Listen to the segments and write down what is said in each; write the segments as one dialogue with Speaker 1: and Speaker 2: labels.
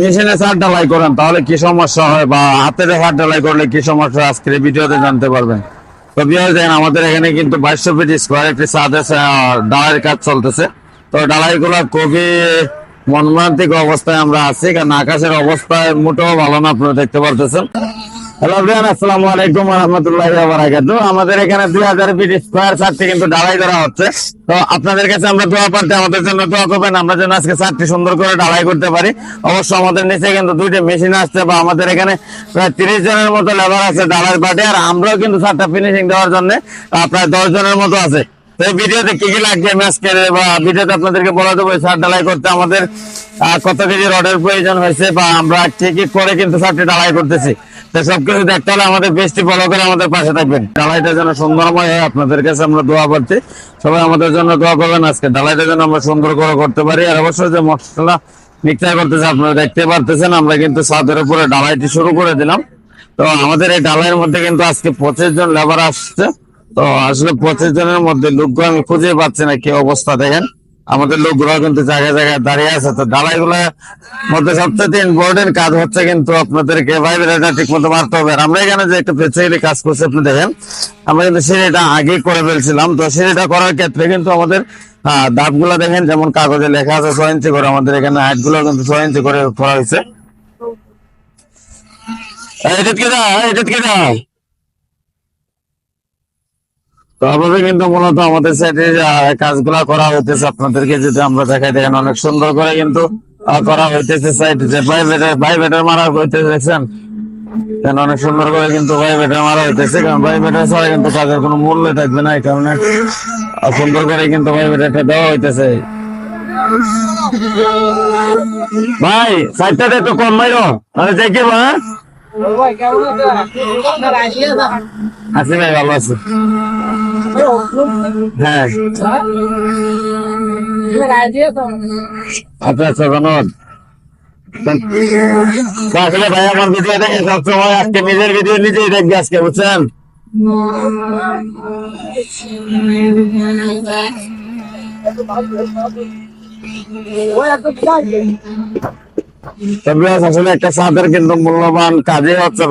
Speaker 1: মেশিনে সার ঢালাই করেন, তাহলে কি সমস্যা হয়? বা হাতের সার ঢালাই করলে কি সমস্যা আজকের ভিডিওতে জানতে পারবেন। তো বিহার দেখেন আমাদের এখানে কিন্তু বাইশশো ফিট স্কোয়ার একটি সাদে ডালাইয়ের কাজ চলতেছে। তো ডালাইগুলো খুবই মনমান্তিক অবস্থায় আমরা আছি, কারণ আকাশের অবস্থায় মোটেও ভালো না, আপনারা দেখতে পারতেছেন। হ্যালো ভিয়ান আসসালামু আলাইকুম রহমতুল্লাহ বারাকাতু আমাদের এখানে দুই হাজার ফিট স্কোয়ার চারটি কিন্তু ঢালাই করা হচ্ছে। তো আপনাদের কাছে আমরা দোয়া পারতে আমাদের জন্য দোয়া করবেন। আমরা যেন আজকে চারটি সুন্দর করে ঢালাই করতে পারি। অবশ্য আমাদের নিচে কিন্তু দুইটা মেশিন আসছে বা আমাদের এখানে প্রায় তিরিশ জনের মতো লেবার আছে ঢালাই পার্টি। আর আমরাও কিন্তু চারটা ফিনিশিং দেওয়ার জন্য প্রায় দশ জনের মতো আছে। ভিডিওতে কি কি লাগবে ম্যাচকের বা ভিডিওতে আপনাদেরকে বলে দেবো সার ঢালাই করতে। আমাদের কত কেজি রডের প্রয়োজন হয়েছে বা আমরা কি কি করে কিন্তু সারটি ঢালাই করতেছি। সবকিছু দেখতে হলে আমাদের বেশটি ফলো করে আমাদের পাশে থাকবেন। ঢালাইটা যেন সুন্দরময় হয়, আপনাদের কাছে আমরা দোয়া করছি সবাই আমাদের জন্য দোয়া করবেন আজকে। ঢালাইটা যেন আমরা সুন্দর করে করতে পারি। আর অবশ্যই যে মশলা মিক্সার করতেছে, আপনারা দেখতে পারতেছেন, আমরা কিন্তু ছাদের উপরে ঢালাইটি শুরু করে দিলাম। তো আমাদের এই ঢালাইয়ের মধ্যে কিন্তু আজকে পঁচিশ জন লেবার আসছে। তো আসলে পঁচিশ জনের মধ্যে লোকগুলো আমি খুঁজে পাচ্ছি না কি অবস্থা দেখেন। আমাদের লোকগুলো কিন্তু জায়গায় জায়গায় দাঁড়িয়ে আছে, তো ঢালাই গুলোর মধ্যে সবচেয়ে ইম্পর্টেন্ট কাজ হচ্ছে, কিন্তু আপনাদেরকে ঠিক মতো মারতে হবে আমরা এখানে যে একটা প্রেসিডি কাজ করছি, আপনি দেখেন, আমরা কিন্তু সিঁড়িটা আগে করে ফেলছিলাম, তো সিঁড়িটা করার ক্ষেত্রে কিন্তু আমাদের দাঁতগুলা দেখেন, যেমন কাগজে লেখা আছে, ছয় ইঞ্চি করে আমাদের এখানে হাইটগুলো কিন্তু ছয় ইঞ্চি করে করা হয়েছে। এটা কি এটা কি দাও তো আমাদের কিন্তু মূলত আমাদের সাইডে কাজগুলা করা হইতেছে। আপনাদেরকে যদি আমরা দেখাই, দেখেন অনেক সুন্দর করে কিন্তু করা হইতেছে সাইডে যে ভাই বেটার মারা হইতেছে, দেখছেন? কেন অনেক সুন্দর করে কিন্তু ভাই বেটার মারা হইতেছে, কারণ ভাই বেটার ছাড়া কিন্তু কাজের কোনো মূল্য থাকবে না, এই কারণে সুন্দর করে কিন্তু ভাই বেটারটা দেওয়া হইতেছে। ভাই সাইডটাতে একটু কম মাইরো তাহলে দেখি বা আছি ভাই ভালো আছে হ্যাঁ আচ্ছা আচ্ছা ধন্যবাদ তো আসলে ভাই আমার ভিডিও দেখে সবসময় আজকে নিজের ভিডিও নিজেই দেখবে আজকে বুঝছেন তবে আসলে একটা সাদের কিন্তু মূল্যবান কাজে হচ্ছে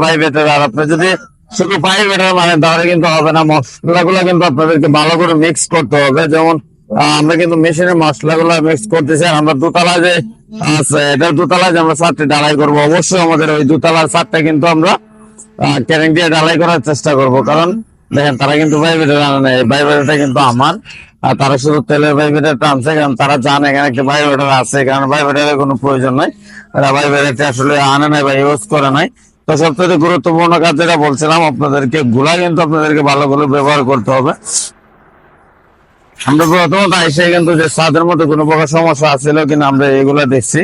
Speaker 1: আর আপনি যদি শুধু মানে তাহলে কিন্তু হবে না কিন্তু আপনাদেরকে ভালো করে মিক্স করতে হবে। যেমন আমরা কিন্তু মেশিনে মিক্স করতেছি আমরা দুতলা যে এটা দুতলা যে আমরা চারটে ডালাই করব, অবশ্যই আমাদের ওই দুতলার চারটা কিন্তু আমরা ক্যারিং দিয়ে ডালাই করার চেষ্টা করব। কারণ, দেখেন, তারা কিন্তু ভাইবেটার আনে নাই ভাইবেটারটা কিন্তু আমার। আর তারা শুধু তেলের ভাইবেটারটা টানছে কারণ তারা জানে এখানে একটা ভাইবেটার আছে, কারণ ভাইবেটারের কোনো প্রয়োজন নাই। তারা ভাইবেটারটা আসলে আনে নাই বা ইউজ করে নাই। তো সবথেকে গুরুত্বপূর্ণ কাজ যেটা বলছিলাম, আপনাদেরকে গুলা কিন্তু আপনাদেরকে ভালো করে ব্যবহার করতে হবে। আমরা প্রথমত এসে কিন্তু যে স্বাদের মধ্যে কোনো প্রকার সমস্যা আছিল কিনা আমরা এগুলা দেখছি।